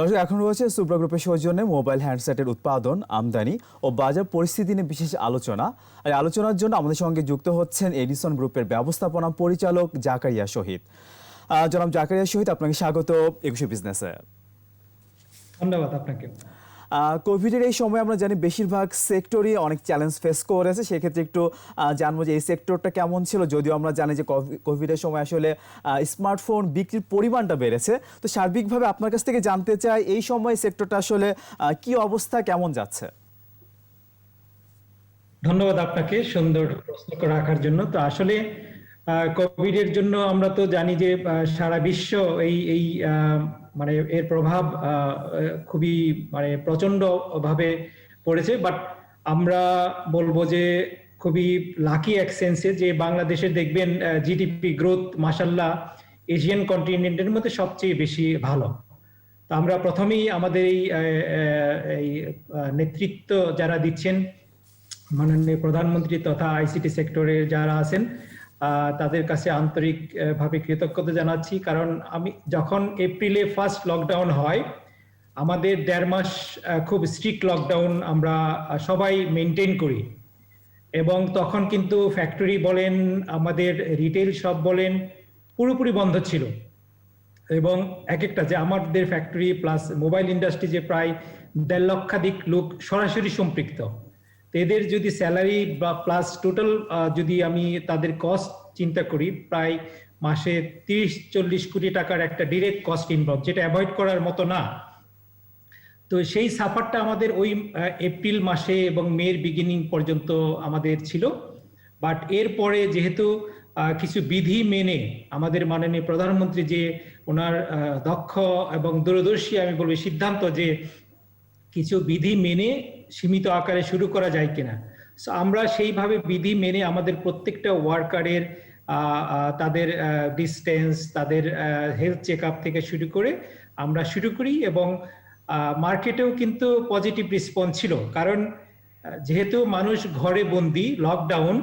দর্শক, এখন রয়েছে সুপ্রা গ্রুপের সৌজন্যে মোবাইল হ্যান্ডসেটের উৎপাদন, আমদানি ও বাজার পরিস্থিতি নিয়ে বিশেষ আলোচনা। আর আলোচনার জন্য আমাদের সঙ্গে যুক্ত হচ্ছেন এডিসন গ্রুপের ব্যবস্থাপনা পরিচালক জাকারিয়া শহীদ। জনাব জাকারিয়া শহীদ, আপনাকে স্বাগত একুশে বিজনেসে। ধন্যবাদ আপনাকে। কোভিডের এই সময় আমরা জানি বেশিরভাগ সেক্টরই অনেক চ্যালেঞ্জ ফেস করেছে। সেক্ষেত্রে একটু জানব যে এই সেক্টরটা কেমন ছিল। যদিও আমরা জানি যে কোভি- কোভিডের সময় আসলে স্মার্টফোন বিক্রির পরিমাণটা বেড়েছে। তো সার্বিকভাবে আপনার কাছ থেকে জানতে চাই, এই সময় সেক্টরটা আসলে কি অবস্থা, কেমন যাচ্ছে? ধন্যবাদ আপনাকে সুন্দর প্রশ্ন রাখার জন্য। তো আসলে কোভিড এর জন্য আমরা তো জানি যে সারা বিশ্ব এই এই মানে এর প্রভাব খুবই মানে প্রচণ্ড ভাবে পড়েছে। বাট আমরা বলব যে, খুবই লাকি এক সেন্সে যে, বাংলাদেশে দেখবেন জিডিপি গ্রোথ মাসাল্লাহ এশিয়ান কন্টিনেন্টের মধ্যে সবচেয়ে বেশি ভালো। তো আমরা প্রথমেই আমাদের এই নেতৃত্ব যারা দিচ্ছেন, মাননীয় প্রধানমন্ত্রী তথা আইসিটি সেক্টরে যারা আছেন তাদের কাছে আন্তরিক ভাবে কৃতজ্ঞতা জানাচ্ছি। কারণ আমি যখন এপ্রিলে ফার্স্ট লকডাউন হয়, আমাদের দেড় মাস খুব স্ট্রিক্ট লকডাউন আমরা সবাই মেনটেন করি। এবং তখন কিন্তু ফ্যাক্টরি বলেন, আমাদের রিটেল শপ বলেন, পুরোপুরি বন্ধ ছিল। এবং এক একটা যে আমাদের ফ্যাক্টরি প্লাস মোবাইল ইন্ডাস্ট্রি যে প্রায় দেড় লক্ষাধিক লোক সরাসরি সম্পৃক্ত। এদের যদি স্যালারি বা প্লাস টোটাল যদি আমি তাদের কস্ট চিন্তা করি, প্রায় মাসে তিরিশ, চল্লিশ কোটি টাকার একটা ডিরেক্ট কস্ট ইনভলভ যেটা অ্যাভয়েড করার মতো না। তো সেই সাফারটা আমাদের ওই এপ্রিল মাসে এবং মের বিগিনিং পর্যন্ত আমাদের ছিল। বাট এরপরে যেহেতু কিছু বিধি মেনে আমাদের মাননীয় প্রধানমন্ত্রী যে ওনার দক্ষ এবং দূরদর্শী, আমি বলব সিদ্ধান্ত যে কিছু বিধি মেনে সীমিত আকারে শুরু করা যায় কিনা। So, আমরা সেইভাবে বিধি মেনে আমাদের প্রত্যেকটা ওয়ার্কারের তাদের ডিস্টেন্স তাদের হেলথ চেক থেকে শুরু করে আমরা শুরু করি এবং মার্কেটেও কিন্তু পজিটিভ রেসপন্স ছিল। কারণ যেহেতু মানুষ ঘরে বন্দি লকডাউন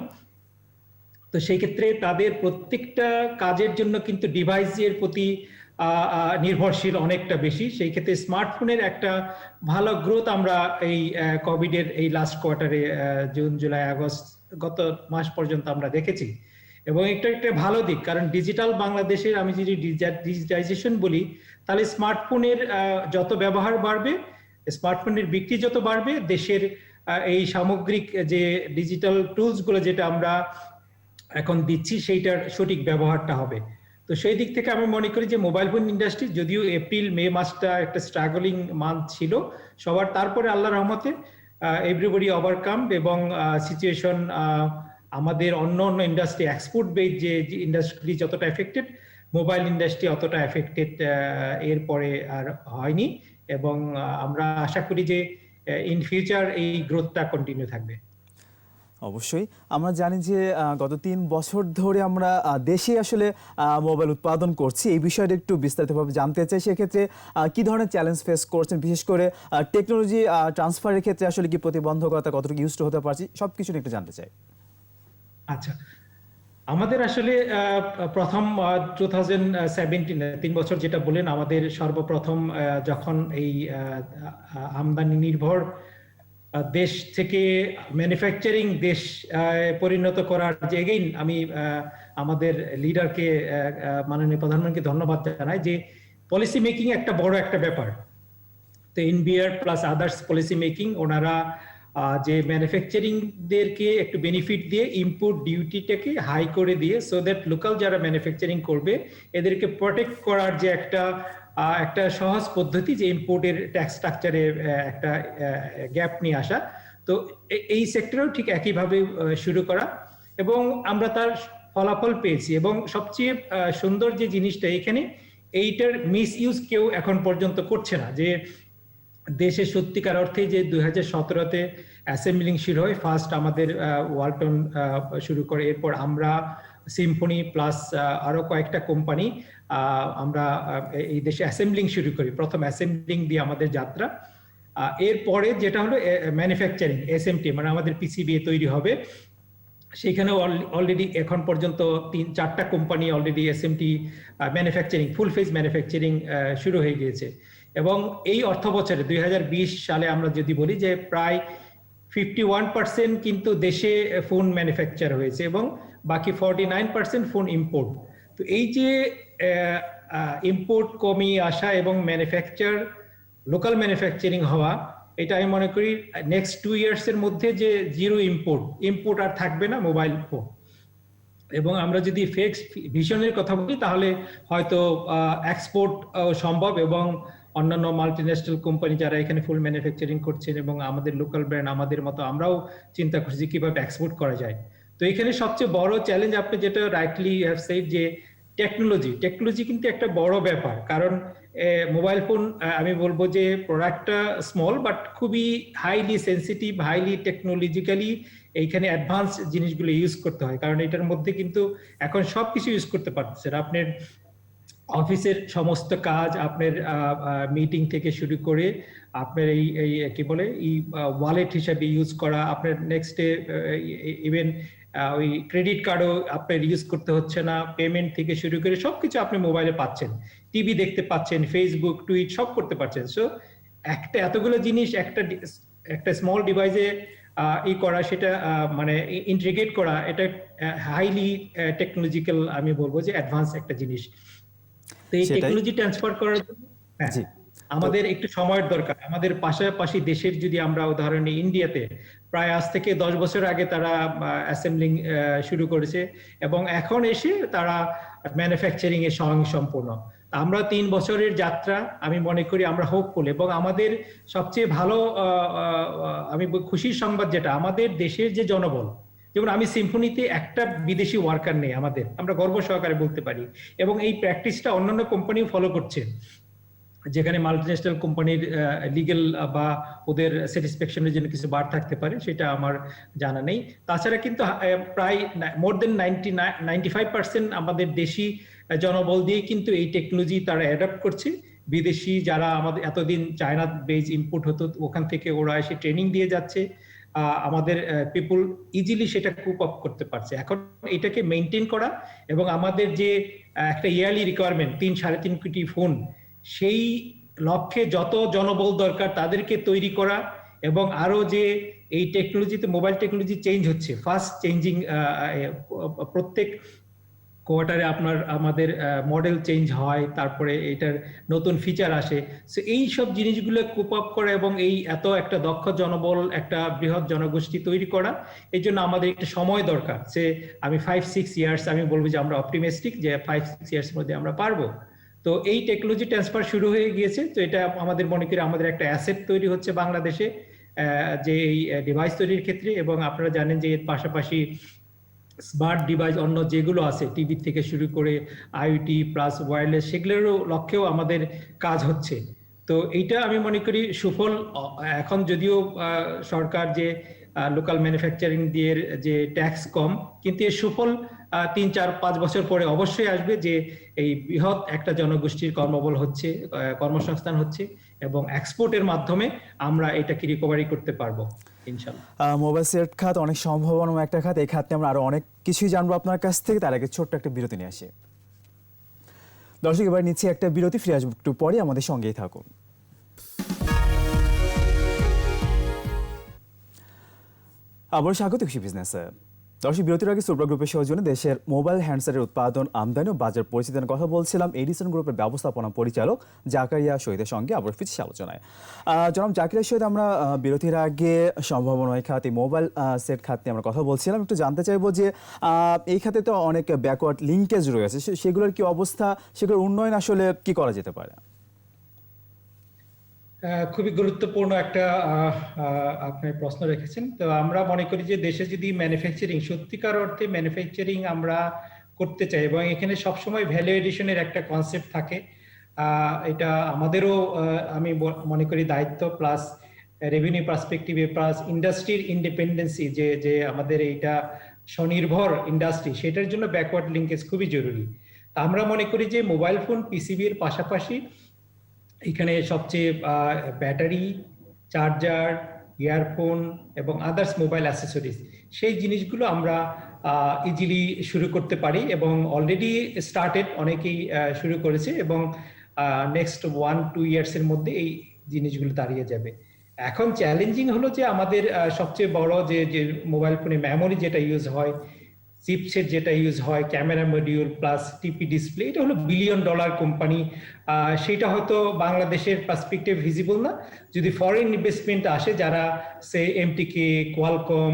তো সেই ক্ষেত্রে তাদের প্রত্যেকটা কাজের জন্য কিন্তু ডিভাইসের প্রতি নির্ভরশীল অনেকটা বেশি। সেই ক্ষেত্রে স্মার্টফোনের একটা ভালো গ্রোথ আমরা এই কোভিডের এই লাস্ট কোয়ার্টারে জুন জুলাই আগস্ট গত মাস পর্যন্ত আমরা দেখেছি। এবং এটা একটা ভালো দিক, কারণ ডিজিটাল বাংলাদেশের আমি যদি ডিজিটাইজেশন বলি, তাহলে স্মার্টফোনের যত ব্যবহার বাড়বে, স্মার্টফোনের বিক্রি যত বাড়বে, দেশের এই সামগ্রিক যে ডিজিটাল টুলসগুলো যেটা আমরা এখন দিচ্ছি, সেইটার সঠিক ব্যবহারটা হবে। তো সেই দিক থেকে আমি মনে করি যে মোবাইল ফোন ইন্ডাস্ট্রি যদিও এপ্রিল মে মাসটা একটা স্ট্রাগলিং মান্থ ছিল, সবার তারপরে আল্লাহ রহমতে এভরিবডি ওভারকাম এবং সিচুয়েশন আমাদের অন্য অন্য ইন্ডাস্ট্রি এক্সপোর্ট বেজ যে ইন্ডাস্ট্রি যতটা এফেক্টেড মোবাইল ইন্ডাস্ট্রি অতটা এফেক্টেড এরপরে আর হয়নি এবং আমরা আশা করি যে ইন ফিউচার এই গ্রোথটা কন্টিনিউ থাকবে। অবশ্যই। আমরা জানি যে গত তিন বছর ধরে আমরা দেশে আসলে মোবাইল উৎপাদন করছি। এই বিষয়টা একটু বিস্তারিতভাবে জানতে চাই। সেক্ষেত্রে কি ধরনের চ্যালেঞ্জ ফেস করছেন? বিশেষ করে টেকনোলজি ট্রান্সফারের ক্ষেত্রে আসলে কি প্রতিবন্ধকতা কতটুকু ইউজ হতে পারছি? সব কিছু একটু জানতে চাই। আচ্ছা। আমাদের আসলে প্রথম টু থাউজেন্ড তিন বছর যেটা বলেন আমাদের সর্বপ্রথম যখন এই আমদানি নির্ভর দেশ থেকে ম্যানুফ্যাকচারিং দেশ পরিণত করার যে এগেইন আমি আমাদের লিডারকে মাননীয় প্রধানমন্ত্রীকে ধন্যবাদ জানাই যে পলিসি মেকিং একটা বড় একটা ব্যাপার। তো NBR plus others policy making ওনারা যে ম্যানুফ্যাকচারিং দেরকে একটু বেনিফিট দিয়ে ইম্পোর্ট ডিউটিটাকে হাই করে দিয়ে সো দ্যাট লোকাল যারা ম্যানুফ্যাকচারিং করবে, এদেরকে প্রোটেক্ট করার যে একটা একটা সহজ পদ্ধতি যে ইম্পোর্টের ট্যাক্স স্ট্রাকচারে একটা গ্যাপ নিয়ে আসা। তো এই সেক্টরেও ঠিক একইভাবে শুরু করা। এবং আমরা তার ফলাফল পেয়েছি। এবং সবচেয়ে সুন্দর যে জিনিসটা এখানে, এইটার মিস ইউজ কেউ এখন পর্যন্ত করছে না। যে দেশে সত্যিকার অর্থে যে দুই হাজার সতেরোতে অ্যাসেম্বলিং শুরু হয় ফার্স্ট আমাদের ওয়ালটন শুরু করে। এরপর আমরা সিম্ফনি প্লাস আরও কয়েকটা কোম্পানি আমরা এই দেশে অ্যাসেম্বলিং শুরু করি। প্রথম অ্যাসেম্বলিং দিয়ে আমাদের যাত্রা। আহ, এরপরে যেটা হলো ম্যানুফ্যাকচারিং এসএমটি মানে আমাদের পিসিবি তৈরি হবে। সেখানে অলরেডি এখন পর্যন্ত তিন চারটা company already SMT manufacturing full phase manufacturing শুরু হয়ে গিয়েছে। এবং এই অর্থ বছরে দুই হাজার বিশ সালে আমরা যদি বলি যে প্রায় ফিফটি কিন্তু দেশে ফোন ম্যানুফ্যাকচার হয়েছে এবং বাকি forty nine percent phone import তো এই যে ইম্পোর্ট কমিয়ে আসা এবং ম্যানুফ্যাকচার লোকাল ম্যানুফ্যাকচারিং হওয়া, এটা আমি মনে করি নেক্সট টু ইয়ার্স এর মধ্যে যে জিরো ইম্পোর্ট ইম্পোর্ট আর থাকবে না মোবাইল ফোন এবং আমরা যদি ফেক্স ভিশনের কথা বলি, তাহলে হয়তো এক্সপোর্ট সম্ভব এবং অন্যান্য মাল্টিন্যাশনাল কোম্পানি যারা এখানে ফুল ম্যানুফ্যাকচারিং করছেন এবং আমাদের লোকাল ব্র্যান্ড আমাদের মতো আমরাও চিন্তা করছি কীভাবে এক্সপোর্ট করা যায়। তো এখানে সবচেয়ে বড় চ্যালেঞ্জ আপনি যেটা রাইটলি হ্যাভ সেড যে টেকনোলজি টেকনোলজি কিন্তু একটা বড় ব্যাপার। কারণ মোবাইল ফোন আমি বলব যে প্রোডাক্টটা স্মল বাট খুবই হাইলি সেন্সিটিভ হাইলি টেকনোলজিক্যালি এইখানে অ্যাডভান্স জিনিসগুলো ইউজ করতে হয়। কারণ এটার মধ্যে কিন্তু এখন সব কিছু ইউজ করতে পারতেছেন। আপনার অফিসের সমস্ত কাজ, আপনার মিটিং থেকে শুরু করে আপনার এই এই, কি বলে, এই ওয়ালেট হিসাবে ইউজ করা, আপনার নেক্সট ডে ইভেন ওই ক্রেডিট কার্ডও আপনার ইউজ করতে হচ্ছে না পেমেন্ট থেকে শুরু করে সবকিছু আপনি মোবাইলে পাচ্ছেন। টিভি দেখতে পাচ্ছেন ফেসবুক টুইট সব করতে পারছেন। সো একটা এতগুলো জিনিস একটা একটা স্মল ডিভাইসে ই করা সেটা মানে ইন্টিগ্রেট করা এটা হাইলি টেকনোলজিক্যাল আমি বলব যে অ্যাডভান্স একটা জিনিস। তো এই টেকনোলজি ট্রান্সফার করার জন্য হ্যাঁ, আমাদের একটু সময়ের দরকার। আমাদের পাশাপাশি দেশের যদি আমরা উদাহরণ ইন্ডিয়াতে প্রায় আজ থেকে দশ বছর আগে তারা অ্যাসেম্বলিং শুরু করেছে এবং এখন এসে তারা ম্যানুফ্যাকচারিং এ স্বয়ং সম্পূর্ণ। আমরা তিন বছরের যাত্রা, আমি মনে করি আমরা হোপফুল এবং আমাদের সবচেয়ে ভালো আমি খুশির সংবাদ যেটা, আমাদের দেশের যে জনবল, যেমন আমি সিম্ফনিতে একটা বিদেশি ওয়ার্কার নেই আমাদের, আমরা গর্ব সহকারে বলতে পারি এবং এই প্র্যাকটিসটা অন্যান্য কোম্পানিও ফলো করছে। যেখানে মাল্টিন্যাশনাল কোম্পানির লিগেল বা ওদের স্যাটিসফ্যাকশনের জন্য কিছু বার থাকতে পারে, সেটা আমার জানা নেই। তাছাড়া কিন্তু প্রায় more than ninety ninety five percent আমাদের দেশি জনবল দিয়ে কিন্তু এই টেকনোলজি তারা অ্যাডাপ্ট করছে। বিদেশি যারা আমাদের, এতদিন চায়না বেজ ইম্পোর্ট হতো, ওখান থেকে ওরা এসে ট্রেনিং দিয়ে যাচ্ছে। আমাদের পিপুল ইজিলি সেটা কুপ আপ করতে পারছে। এখন এটাকে মেনটেন করা এবং আমাদের যে একটা ইয়ারলি রিকোয়ারমেন্ট তিন সাড়ে তিন কোটি ফোন সেই লক্ষ্যে যত জনবল দরকার তাদেরকে তৈরি করা এবং আরও যে এই টেকনোলজিতে মোবাইল টেকনোলজি চেঞ্জ হচ্ছে ফাস্ট চেঞ্জিং প্রত্যেক কোয়ার্টারে আপনার, আমাদের মডেল চেঞ্জ হয়, তারপরে এটার নতুন ফিচার আসে। সো এই সব জিনিসগুলো কুপ আপ করা এবং এই এত একটা দক্ষ জনবল, একটা বৃহৎ জনগোষ্ঠী তৈরি করা এই জন্য আমাদের একটা সময় দরকার। সে, আমি ফাইভ সিক্স ইয়ার্স আমি বলব যে আমরা অপটিমিস্টিক যে ফাইভ সিক্স ইয়ার্স মধ্যে আমরা পারব। তো এই টেকনোলজি ট্রান্সফার শুরু হয়ে গিয়েছে। তো এটা আমাদের মনে করি আমাদের একটা অ্যাসেট তৈরি হচ্ছে বাংলাদেশে যে এই ডিভাইস তৈরির ক্ষেত্রে এবং আপনারা জানেন যে এর পাশাপাশি স্মার্ট ডিভাইস অন্য যেগুলো আছে টিভি থেকে শুরু করে আইওটি প্লাস ওয়্যারলেস সেগুলোরও লক্ষ্যেও আমাদের কাজ হচ্ছে। তো এইটা আমি মনে করি সুফল এখন যদিও সরকার যে লোকাল ম্যানুফ্যাকচারিং দিয়ে যে ট্যাক্স কম, কিন্তু এর সুফল তিন, চার, পাঁচ বছর পরে অবশ্যই আসবে যে এই বৃহৎ একটা জনগোষ্ঠীর কর্মবল হচ্ছে কর্মসংস্থান হচ্ছে এবং এক্সপোর্টের মাধ্যমে আমরা এটাকে রিকভারি করতে পারব মোবাইল সেট খাত অনেক সম্ভাবনা একটা খাত। এই খাতে আমরা আরও অনেক কিছুই জানব আপনার কাছ থেকে। তার আগে ছোট্ট একটা বিরতি নিয়ে আসি। দর্শক, এবার নিচ্ছি একটা বিরতি। ফিরে আসব একটু পরে। আমাদের সঙ্গেই থাকুন। আবার স্বাগত কৃষি বিজনেসে। দর্শক, বিরতির আগে সুপ্রা গ্রুপের সৌজন্যে দেশের মোবাইল হ্যান্ডসেটের উৎপাদন, আমদানি ও বাজার পরিস্থিতির কথা বলছিলাম এডিসন গ্রুপের ব্যবস্থাপনা পরিচালক জাকারিয়া শহীদের সঙ্গে আবার ফিরছি আলোচনায়। জনাব জাকিরিয়া শহীদ আমরা বিরতির আগে সম্ভাবনায় খাতে, মোবাইল সেট খাত নিয়ে আমরা কথা বলছিলাম। একটু জানতে চাইব যে এই খাতে তো অনেক ব্যাকওয়ার্ড লিঙ্কেজ রয়েছে সেগুলোর কি অবস্থা? সেগুলোর উন্নয়ন আসলে কি করা যেতে পারে? খুবই গুরুত্বপূর্ণ একটা আপনি প্রশ্ন রেখেছেন। তো আমরা মনে করি যে দেশে যদি ম্যানুফ্যাকচারিং সত্যিকার অর্থে ম্যানুফ্যাকচারিং আমরা করতে চাই এবং এখানে সবসময় ভ্যালু এডিশনের একটা কনসেপ্ট থাকে এটা আমাদেরও আমি মনে করি দায়িত্ব প্লাস রেভিনিউ পার্সপেক্টিভে প্লাস ইন্ডাস্ট্রির ইন্ডিপেন্ডেন্সি যে যে আমাদের এইটা স্বনির্ভর ইন্ডাস্ট্রি সেটার জন্য ব্যাকওয়ার্ড লিঙ্কেজ খুবই জরুরি। আমরা মনে করি যে মোবাইল ফোন পিসিবির পাশাপাশি এখানে সবচেয়ে ব্যাটারি, চার্জার, ইয়ারফোন এবং আদার্স মোবাইল অ্যাসেসরিজ। সেই জিনিসগুলো আমরা ইজিলি শুরু করতে পারি এবং অলরেডি স্টার্টেড অনেকেই শুরু করেছে এবং নেক্সট ওয়ান টু ইয়ার্সের মধ্যে এই জিনিসগুলো দাঁড়িয়ে যাবে। এখন চ্যালেঞ্জিং হলো যে আমাদের সবচেয়ে বড় যে যে মোবাইল ফোনে মেমোরি যেটা ইউজ হয় চিপসেট যেটা ইউজ হয় camera module plus TP display এটা হলো বিলিয়ন ডলার কোম্পানি সেটা হয়তো বাংলাদেশের পার্সপেক্টিভ ভিজিবল না। যদি ফরেন ইনভেস্টমেন্ট আসে, যারা সে এমটিকে কোয়ালকম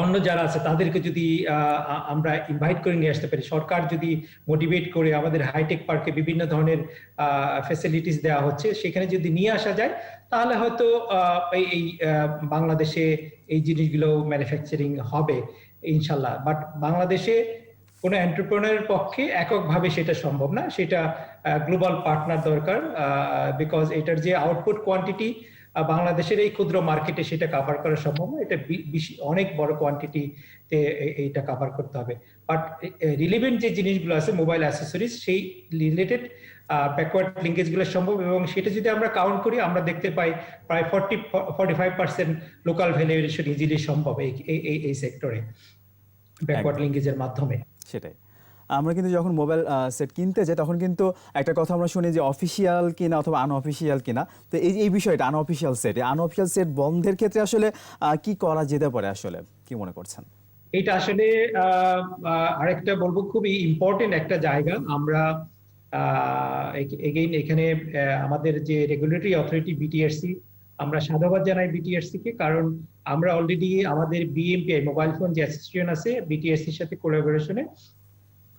অন্য যারা আছে, তাদেরকে যদি আমরা ইনভাইট করে নিয়ে আসতে পারি। সরকার যদি মোটিভেট করে আমাদের হাইটেক পার্কে বিভিন্ন ধরনের ফেসিলিটিস দেওয়া হচ্ছে, সেখানে যদি নিয়ে আসা যায়, তাহলে হয়তো এই বাংলাদেশে এই জিনিসগুলো ম্যানুফ্যাকচারিং হবে। ইনশাল্লাহ। বাট বাংলাদেশে কোনো এন্টারপ্রেনারের পক্ষে এককভাবে সেটা সম্ভব না। সেটা গ্লোবাল পার্টনার দরকার বিকজ এটার যে আউটপুট কোয়ান্টিটি বাংলাদেশের এই ক্ষুদ্র মার্কেটে সেটা কাভার করা সম্ভব না। এটা অনেক বড় কোয়ান্টিটিতে এইটা কাভার করতে হবে। বাট রিলিভেন্ট যে জিনিসগুলো আছে মোবাইল অ্যাসেসরিজ সেই রিলেটেড ব্যাকওয়ার্ড লিঙ্কেজগুলো সম্ভব এবং সেটা যদি আমরা কাউন্ট করি আমরা দেখতে পাই প্রায় forty forty five percent local valuation easily সম্ভব এই এই- এই সেক্টরে ব্যাকওয়ার্ড লিঙ্কেজের মাধ্যমে। সেটাই। আমরা কিন্তু যখন মোবাইল সেট কিনতে যাই তখন কিন্তু একটা কথা আমরা শুনি যে অফিসিয়াল কিনা অথবা আনঅফিসিয়াল কিনা। তো এই এই বিষয়টা আনঅফিসিয়াল সেট আনঅফিসিয়াল সেট বন্ধের ক্ষেত্রে আসলে কি করা যেতে পারে আসলে? কি মনে করছেন? এটা আসলে আরেকটা বলব খুবই ইম্পর্টেন্ট একটা জায়গা। আমরা এগেইন এখানে আমাদের যে রেগুলেটরি অথরিটি বিটিআরসি আমরা সাধুবাদ জানাই বিটিআরসি কে, কারণ আমরা অলরেডি আমাদের বিএমপিআই মোবাইল ফোন যে অ্যাসোসিয়েশন আছে বিটিআরসি এর সাথে কোলাবোরেশনে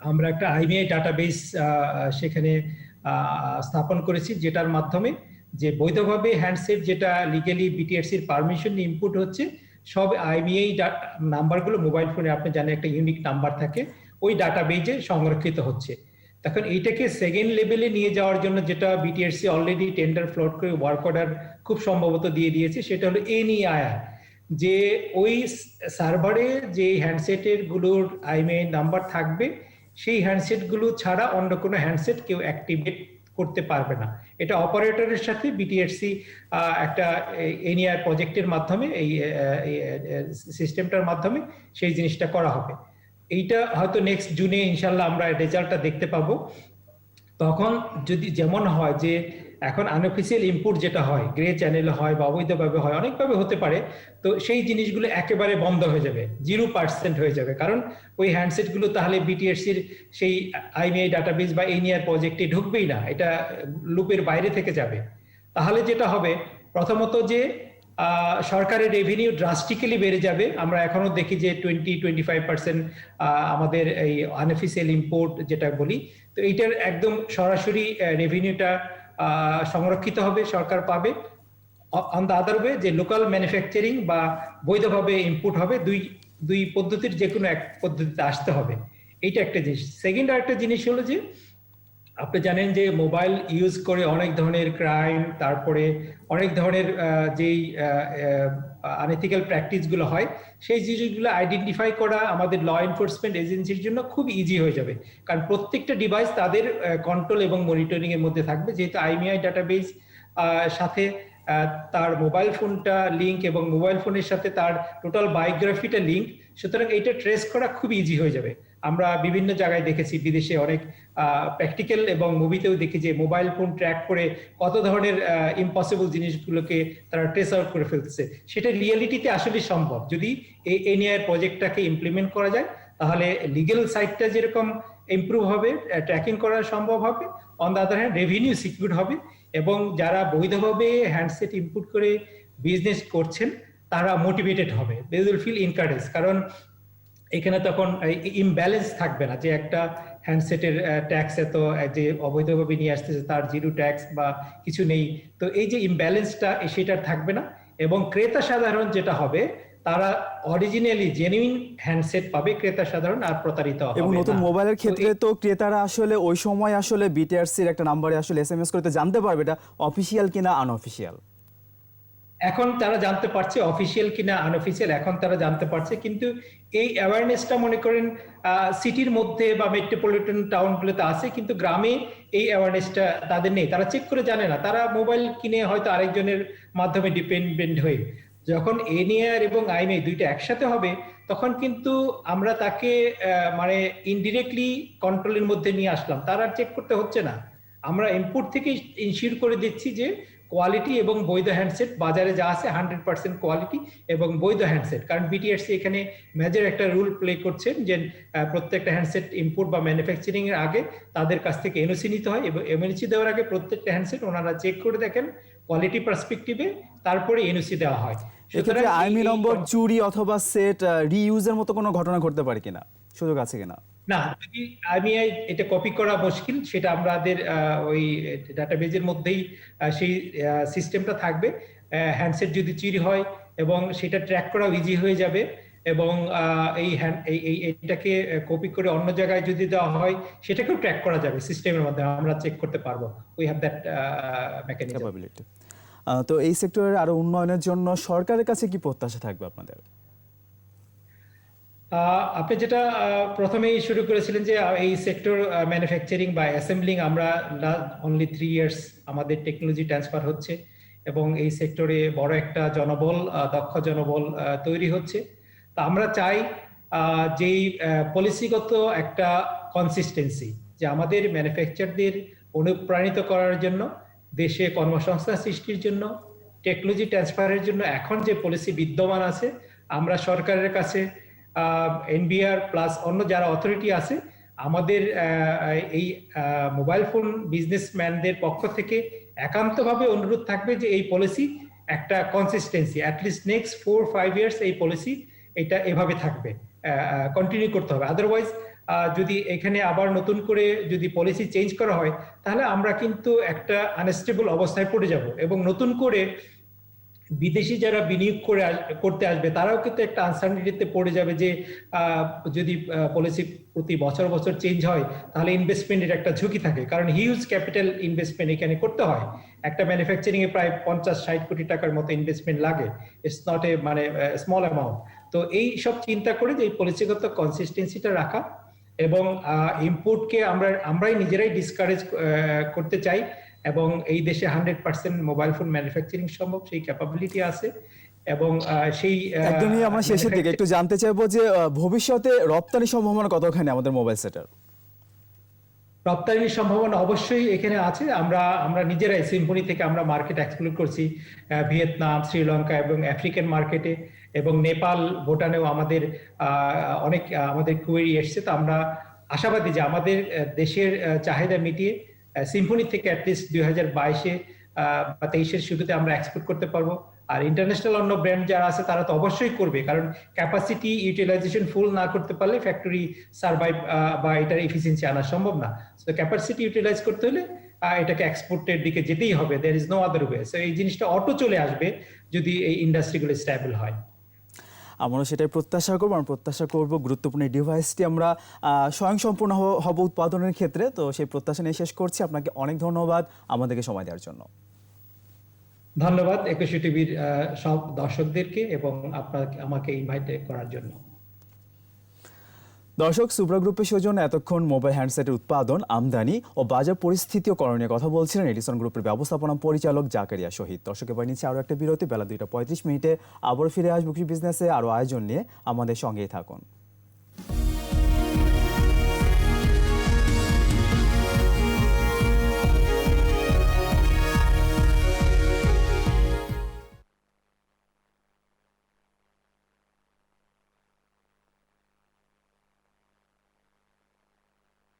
আমরা একটা আইবিআই ডাটাবেস সেখানে স্থাপন করেছি, যেটার মাধ্যমে যে বৈধভাবে হ্যান্ডসেট যেটা লিগেলি বিটিআরসির পারমিশন নিয়ে ইনপুট হচ্ছে, সব আইবিআই নাম্বারগুলো মোবাইল ফোনে আপনি জানেন একটা ইউনিক নাম্বার থাকে, ওই ডাটাবেজে সংরক্ষিত হচ্ছে। তখন এইটাকে সেকেন্ড লেভেলে নিয়ে যাওয়ার জন্য যেটা বিটিআরসি অলরেডি টেন্ডার ফ্লোট করে ওয়ার্ক অর্ডার খুব সম্ভবত দিয়ে দিয়েছে, সেটা হলো এনইআইআর যে ওই সার্ভারে যে হ্যান্ডসেটেরগুলোর আইএমআই নাম্বার থাকবে, সেই হ্যান্ডসেটগুলো ছাড়া অন্য কোনো হ্যান্ডসেট কেউ অ্যাক্টিভেট করতে পারবে না। এটা অপারেটরের সাথে বিটিএসসি একটা এনইআর প্রজেক্টের মাধ্যমে, এই সিস্টেমটার মাধ্যমে সেই জিনিসটা করা হবে। এইটা হয়তো নেক্সট জুনে ইনশাল্লাহ আমরা রেজাল্টটা দেখতে পাবো। তখন যদি যেমন হয় যে এখন আনঅফিসিয়াল ইনপুট যেটা হয় গ্রে চ্যানেল হয় বা অবৈধভাবে হয়, অনেকভাবে হতে পারে, তো সেই জিনিসগুলো একেবারে বন্ধ হয়ে যাবে জিরো পার্সেন্ট হয়ে যাবে। কারণ ওই হ্যান্ডসেটগুলো তাহলে বিটিএসসির সেই আইমিআই ডাটাবেস বা এনিয়ার প্রজেক্টে ঢুকবেই না, এটা লুপের বাইরে থেকে যাবে। তাহলে যেটা হবে, প্রথমত যে সরকারের রেভিনিউ ড্রাস্টিক্যালি বেড়ে যাবে। আমরা এখনও দেখি যে টোয়েন্টি টোয়েন্টি ফাইভ পার্সেন্ট আমাদের এই আনঅফিসিয়াল ইম্পোর্ট যেটা বলি, তো এইটার একদম সরাসরি রেভিনিউটা সংরক্ষিত হবে, সরকার পাবে। অন দ্য আদার ওয়ে যে লোকাল ম্যানুফ্যাকচারিং বা বৈধভাবে ইনপুট হবে, দুই দুই পদ্ধতির যে কোনো এক পদ্ধতিতে আসতে হবে। এইটা একটা জিনিস। সেকেন্ড আরেকটা জিনিস হলো যে আপনি জানেন যে মোবাইল ইউজ করে অনেক ধরনের ক্রাইম তারপরে অনেক ধরনের যেই আনএথিক্যাল প্র্যাকটিসগুলো হয়, সেই জিনিসগুলো আইডেন্টিফাই করা আমাদের ল এনফোর্সমেন্ট এজেন্সির জন্য খুব ইজি হয়ে যাবে। কারণ প্রত্যেকটা ডিভাইস তাদের কন্ট্রোল এবং মনিটরিং এর মধ্যে থাকবে। যেহেতু আইমিআই ডাটাবেস সাথে তার মোবাইল ফোনটা লিঙ্ক এবং মোবাইল ফোনের সাথে তার টোটাল বায়োগ্রাফিটা লিঙ্ক সুতরাং এইটা ট্রেস করা খুব ইজি হয়ে যাবে। আমরা বিভিন্ন জায়গায় দেখেছি, বিদেশে অনেক প্র্যাকটিক্যাল এবং মুভিতেও দেখি যে মোবাইল ফোন ট্র্যাক করে কত ধরনের ইম্পসিবল জিনিসগুলোকে তারা ট্রেস আউট করে ফেলতেছে। সেটা রিয়েলিটিতে আসলে সম্ভব। যদি এই এনআইআর প্রজেক্টটাকে ইমপ্লিমেন্ট করা যায়, তাহলে লিগেল সাইডটা যেরকম ইমপ্রুভ হবে ট্র্যাকিং করা সম্ভব হবে। On the other hand revenue secure হবে এবং যারা বৈধভাবে হ্যান্ডসেট ইনপুট করে বিজনেস করছেন, তারা মোটিভেটেড হবে। দে উইল ফিল ইনকারেজ কারণ এখানে তখন ইমব্যালেন্স থাকবে না যে একটা হ্যান্ডসেটের ট্যাক্স এত যে অবৈধভাবে নিয়ে আসতেছে তার জিরো ট্যাক্স বা কিছু নেই। তো এই যে ইমব্যালেন্সটা সেটার থাকবে না। এবং ক্রেতা সাধারণ যেটা হবে তারা অরিজিনালি জেনুইন হ্যান্ডসেট পাবে ক্রেতা সাধারণ আর প্রতারিত হবে এবং নতুন মোবাইলের ক্ষেত্রে তো ক্রেতারা আসলে ওই সময় আসলে বিটিআরসির একটা নাম্বারে আসলে এসএমএস করতে জানতে পারবে এটা অফিসিয়াল কিনা আনঅফিসিয়াল এখন তারা জানতে পারছে অফিসিয়াল কিনা আনঅফিসিয়াল এখন তারা জানতে পারছে। কিন্তু এই অ্যাওয়ারনেসটা মনে করেন সিটির মধ্যে বা মেট্রোপলিটন টাউনগুলোতে আছে, কিন্তু গ্রামে এই অ্যাওয়ারনেসটা তাদের নেই। তারা চেক করে জানে না। তারা মোবাইল কিনে হয়তো আরেকজনের মাধ্যমে ডিপেন্ডেন্ট হয়ে। যখন এনএআর এবং আইএমআই দুইটা একসাথে হবে, তখন কিন্তু আমরা তাকে মানে ইনডিরেক্টলি কন্ট্রোলের মধ্যে নিয়ে আসলাম। তার আর চেক করতে হচ্ছে না। আমরা ইনপুট থেকে ইনশিওর করে দিচ্ছি যে কোয়ালিটি এবং বৈধ হ্যান্ডসেট বাজারে যা আছে হান্ড্রেড পার্সেন্ট কোয়ালিটি এবং বৈধ হ্যান্ডসেট কারণ বিটিআরসি এখানে মেজর একটা রুল প্লে করছেন যে প্রত্যেকটা হ্যান্ডসেট ইম্পোর্ট বা ম্যানুফ্যাকচারিং এর আগে তাদের কাছ থেকে এনওসি নিতে হয় এবং এমএনসি দেওয়ার আগে প্রত্যেকটা হ্যান্ডসেট ওনারা চেক করে দেখেন কোয়ালিটি পার্সপেক্টিভে তারপরে এনওসি দেওয়া হয়। এক্ষেত্রে আইমি নম্বর চুরি অথবা সেট রিইউজের মতো কোনো ঘটনা ঘটতে পারে কিনা? সুযোগ আছে কিনা? না আইমিআই এটা কপি করা মুশকিল, সেটা আমাদের ওই ডাটাবেজের মধ্যেই সেই সিস্টেমটা থাকবে। হ্যান্ডসেট যদি চুরি হয় এবং সেটা ট্র্যাক করা ইজি হয়ে যাবে এবং এই এই এটাকে কপি করে অন্য জায়গায় যদি দেওয়া হয়, সেটাকেও ট্র্যাক করা যাবে সিস্টেমের মধ্যে, আমরা চেক করতে পারব। উই হ্যাভ দ্যাট মেকানিজম তো এই সেক্টরের আরও উন্নয়নের জন্য সরকারের কাছে কি প্রত্যাশা থাকবে আপনাদের? আপনি যেটা প্রথমেই শুরু করেছিলেন যে এই সেক্টর ম্যানুফ্যাকচারিং বা অ্যাসেম্বলিং আমরা অনলি থ্রি ইয়ার্স আমাদের টেকনোলজি ট্রান্সফার হচ্ছে এবং এই সেক্টরে বড় একটা জনবল দক্ষ জনবল তৈরি হচ্ছে। তা আমরা চাই যেই পলিসিগত একটা কনসিস্টেন্সি যে আমাদের ম্যানুফ্যাকচারদের অনুপ্রাণিত করার জন্য, দেশে কর্মসংস্থান সৃষ্টির জন্য টেকনোলজি ট্রান্সফারের জন্য এখন যে পলিসি বিদ্যমান আছে, আমরা সরকারের কাছে এনবিআর প্লাস অন্য যারা অথরিটি আছে, আমাদের এই মোবাইল ফোন বিজনেসম্যানদের পক্ষ থেকে একান্তভাবে অনুরোধ থাকবে যে এই পলিসি একটা consistency at least next four five years এই পলিসি এটা এভাবে থাকবে কন্টিনিউ করতে হবে। আদারওয়াইজ যদি এখানে আবার নতুন করে যদি পলিসি চেঞ্জ করা হয়, তাহলে আমরা কিন্তু একটা আনস্টেবল অবস্থায় পড়ে যাব এবং নতুন করে বিদেশি যারা বিনিয়োগ করে করতে আসবে, তারাও কিন্তু একটা আনসার্টিনিটিতে পড়ে যাবে যে যদি পলিসি প্রতি বছর বছর চেঞ্জ হয়, তাহলে ইনভেস্টমেন্টের একটা ঝুঁকি থাকে। কারণ হিউজ ক্যাপিটাল ইনভেস্টমেন্ট এখানে করতে হয়। একটা ম্যানুফ্যাকচারিং এ প্রায় পঞ্চাশ, ষাট কোটি টাকার মতো ইনভেস্টমেন্ট লাগে। ইটস নট এ মানে স্মল অ্যামাউন্ট তো এই সব চিন্তা করে যে এই পলিসিগত কনসিস্টেন্সিটা রাখা এবং ইম্পোর্টকে আমরা, আমরাই নিজেরাই ডিসকারেজ করতে চাই। এবং এই দেশে hundred percent mobile phone manufacturing সম্ভব সেই ক্যাপাবিলিটি আছে এবং সেই একদমই আমরা শেষের দিকে একটু জানতে চাইব যে ভবিষ্যতে রপ্তানি সম্ভাবনা কতখানি আমাদের মোবাইল সেটার রপ্তানির সম্ভাবনা অবশ্যই এখানে আছে। আমরা আমরা নিজেরাই সিম্পনি থেকে আমরা মার্কেট এক্সপ্লোর করছি ভিয়েতনাম শ্রীলঙ্কা এবং আফ্রিকান মার্কেটে এবং নেপাল ভুটানেও আমাদের অনেক আমাদের কুয়েরি এসছে। তো আমরা আশাবাদী যে আমাদের দেশের চাহিদা মিটিয়ে সিম্ফনি থেকে অ্যাটলিস্ট দুই হাজার বাইশে বা তেইশের শুরুতে আমরা এক্সপোর্ট করতে পারব। আর ইন্টারন্যাশনাল অন্য ব্র্যান্ড যারা আছে, তারা তো অবশ্যই করবে, কারণ ক্যাপাসিটি ইউটিলাইজেশন ফুল না করতে পারলে ফ্যাক্টরি সার্ভাইভ বা এটার এফিসিয়েন্সি আনা সম্ভব না। তো ক্যাপাসিটি ইউটিলাইজ করতে হলে এটাকে এক্সপোর্টের দিকে যেতেই হবে there is no other way so এই জিনিসটা অটো চলে আসবে যদি এই ইন্ডাস্ট্রিগুলো স্ট্যাবল হয়। আমরা সেটাই প্রত্যাশা করব, আমরা প্রত্যাশা করব গুরুত্বপূর্ণ ডিভাইসটি আমরা স্বয়ংসম্পূর্ণ হব উৎপাদনের ক্ষেত্রে। তো সেই প্রত্যাশা নিয়ে শেষ করছি। আপনাকে অনেক ধন্যবাদ আমাদেরকে সময় দেওয়ার জন্য। ধন্যবাদ, একুশে টিভির সব দর্শকদেরকে এবং আপনাকে, আমাকে ইনভাইট করার জন্য। দর্শক সুপ্রা গ্রুপের সৌজন্য এতক্ষণ মোবাইল হ্যান্ডসেটের উৎপাদন, আমদানি ও বাজার পরিস্থিতি ও করণীয় কথা বলছিলেন এডিসন গ্রুপের ব্যবস্থাপনা পরিচালক জাকারিয়া শহীদ। দর্শক, এবার নিচ্ছে আরও একটা বিরতি, বেলা দুইটা পঁয়ত্রিশ মিনিটে আবার ফিরে আসব বিজনেসে। আরও আয়োজন নিয়ে আমাদের সঙ্গেই থাকুন।